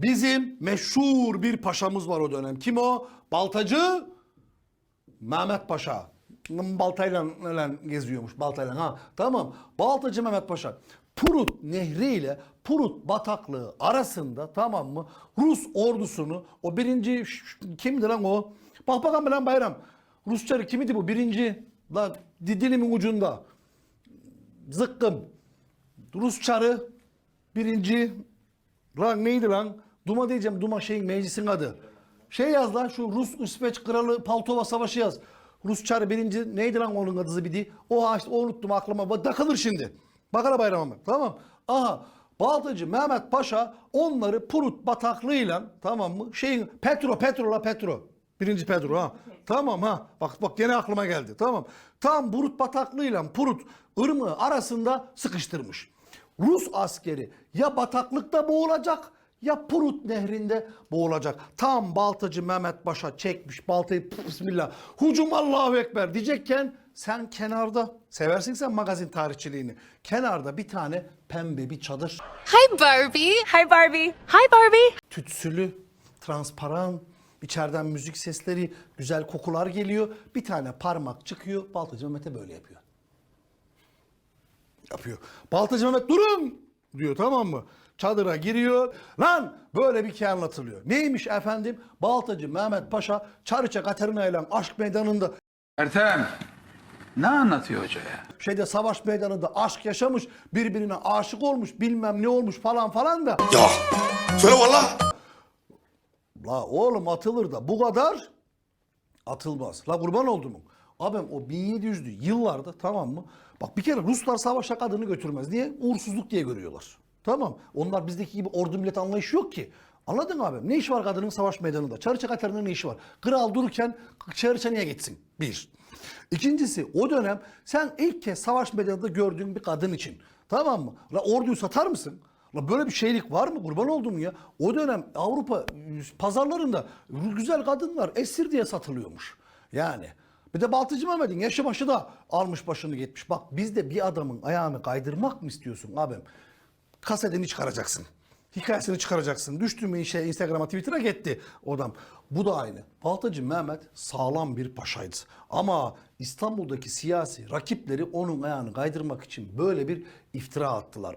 Bizim meşhur bir paşamız var o dönem. Kim o? Baltacı Mehmet Paşa. Baltayla ölen geziyormuş baltayla ha. Tamam. Baltacı Mehmet Paşa. Purut Nehri ile Purut bataklığı arasında tamam mı? Rus ordusunu o birinci kimdi lan o? Bak bakalım lan bayram. Rusçarı kimidi bu? Birinci. Di- dilimin ucunda. Zıkkım. Rus çarı birinci lan neydi lan? Duma diyeceğim. Duma şeyin meclisin adı. Şey yaz lan şu Rus İsveç kralı Paltova Savaşı yaz. Rus çarı birinci neydi lan onun adı zibidi? O işte o unuttum aklıma. Bak, Takılır şimdi. Bakara bayramı. Tamam. Aha. Baltacı Mehmet Paşa onları Purut bataklığıyla tamam mı? Şeyin Petro Petro la Petro. Birinci Pedro ha. Tamam ha. Bak bak gene aklıma geldi. Tamam. Tam Purut bataklığıyla Purut ırmağı arasında sıkıştırmış. Rus askeri ya bataklıkta boğulacak ya Purut nehrinde boğulacak. Tam Baltacı Mehmet Paşa çekmiş baltayı pf, bismillah. Hucum Allahu Ekber diyecekken sen kenarda seversin sen magazin tarihçiliğini. Kenarda bir tane pembe bir çadır Hi, Barbie. Hi, Barbie. Hi, Barbie. tütsülü, transparan, içeriden müzik sesleri, güzel kokular geliyor. Bir tane parmak çıkıyor, Baltacı Mehmet'e böyle yapıyor. Yapıyor. Baltacı Mehmet durun diyor tamam mı? Çadıra giriyor. Lan böyle bir hikaye anlatılıyor. Neymiş efendim? Baltacı Mehmet Paşa Çarıça Katerina ile aşk meydanında Ertem, ne anlatıyor hoca ya? şeyde savaş meydanında aşk yaşamış, birbirine aşık olmuş, bilmem ne olmuş falan falan da. Ya söyle valla. La oğlum atılır da bu kadar atılmaz. La kurban oldum. Abim o 1700'lü yıllarda tamam mı? Bak bir kere Ruslar savaşa kadını götürmez. Niye? Uğursuzluk diye görüyorlar. Tamam. Onlar bizdeki gibi ordu millet anlayışı yok ki. Anladın mı abim? Ne işi var kadının savaş meydanında? Çarıça Katarı'nın ne işi var? Kral dururken Çarıça niye gitsin? Bir. İkincisi o dönem sen ilk kez savaş meydanında gördüğün bir kadın için. Tamam mı? La orduyu satar mısın? La böyle bir şeylik var mı? Kurban oldum ya. O dönem Avrupa pazarlarında güzel kadınlar esir diye satılıyormuş. Yani. Bir de Baltıcı Mehmet'in yaşı başı da almış başını gitmiş. Bak bizde bir adamın ayağını kaydırmak mı istiyorsun abim? Kasetini çıkaracaksın. Hikayesini çıkaracaksın. Düştü mü şey Instagram'a Twitter'a gitti o adam. Bu da aynı. Baltacı Mehmet sağlam bir paşaydı. Ama İstanbul'daki siyasi rakipleri onun ayağını kaydırmak için böyle bir iftira attılar.